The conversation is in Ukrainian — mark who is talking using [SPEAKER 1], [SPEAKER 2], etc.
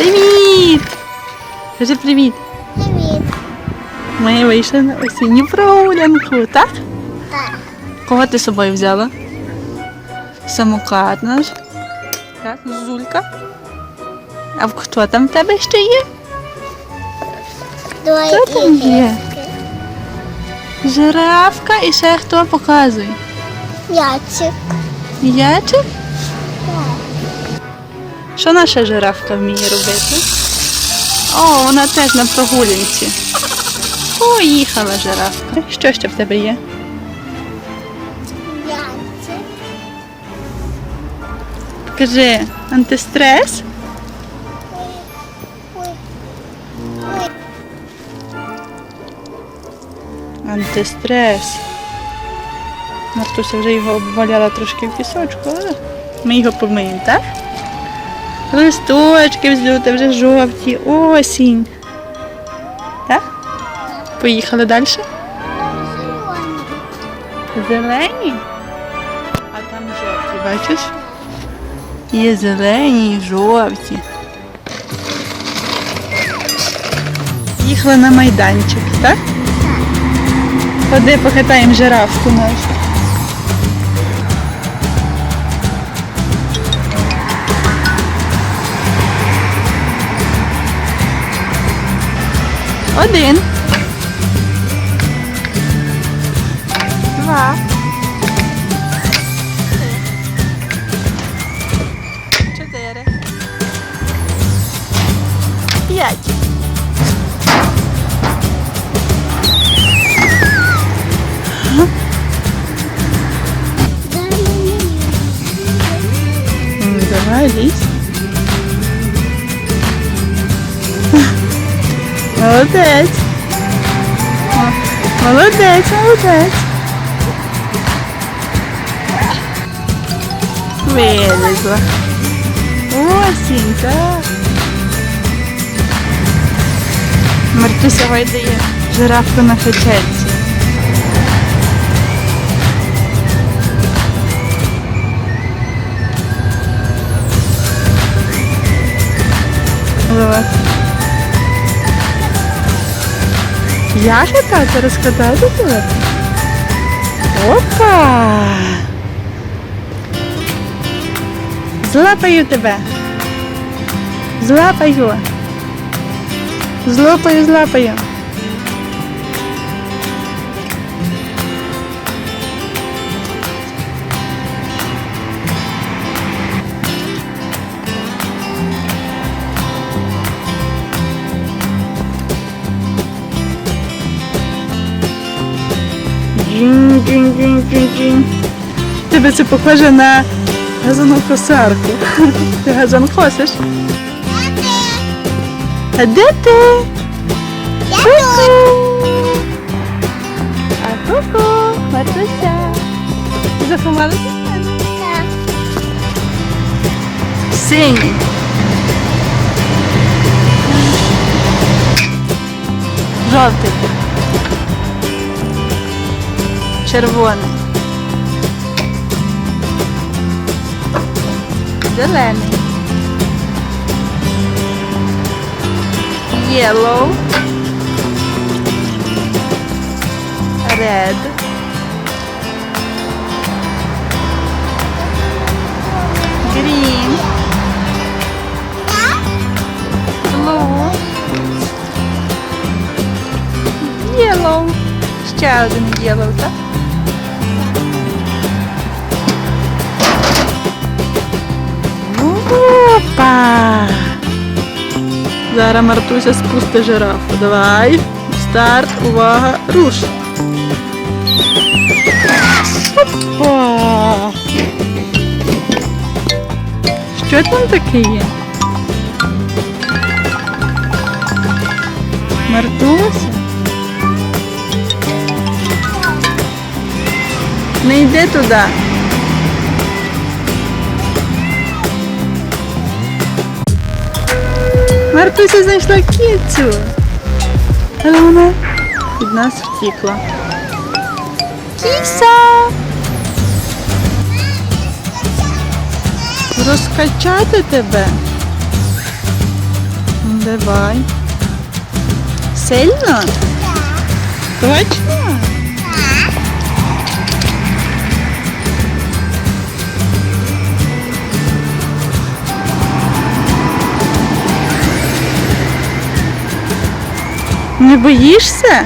[SPEAKER 1] Привіт! Кажи привіт.
[SPEAKER 2] Привіт.
[SPEAKER 1] Ми вийшли на осінню прогулянку, так?
[SPEAKER 2] Так.
[SPEAKER 1] Кого ти з собою взяла? Самокат наш. Так, Зулька. А хто там в тебе ще є?
[SPEAKER 2] Двоє
[SPEAKER 1] Хто там є? Жирафка і ще хто показує?
[SPEAKER 2] Ячик.
[SPEAKER 1] Ячик? Що наша жирафка вміє робити? О, вона теж на прогулянці. Поїхала жирафка. Що ще в тебе є? Кажи, антистрес? Антистрес. Мартуся вже його обваляла трошки в пісочку, але ми його помиємо, так? Листочки взлюти вже жовті, осінь. Так? Поїхали далі?
[SPEAKER 2] Червоний.
[SPEAKER 1] Зелені? А там жовті, бачиш? Є зелені і жовті. Їхали на майданчик, так? Ходи покатаємо жирафку нашу. Один. Два. Молодець. Молодець, молодець. Вилізла. Осінь, так. Мартуся вийде жирафку на фечельці. Я кататься розкатати тебе? Опа! Злапаю тебе. Злапаю. Злопаю, злапаю. Джин, джин, джин, джин, джин. Тебе це похоже на газонокосарку. Ти газон косиш? А де ти? Ку-ку. А ку-ку, Мартуся. Заховалася?
[SPEAKER 2] Так.
[SPEAKER 1] Синій. Жовтий. Червоний. Зелений. Yellow. Red. Green. Blue. Yellow. Ще один yellow, так? Зараз Мартуся спусти жирафу. Давай. Старт, увага, руш. Опа! Що там таке є? Мартуся? Не йди туди. Мартуся знайшла кіцю. Але вона від нас втікла. Кіся! Розкачати тебе. Давай. Сильно? Точно? Не боїшся?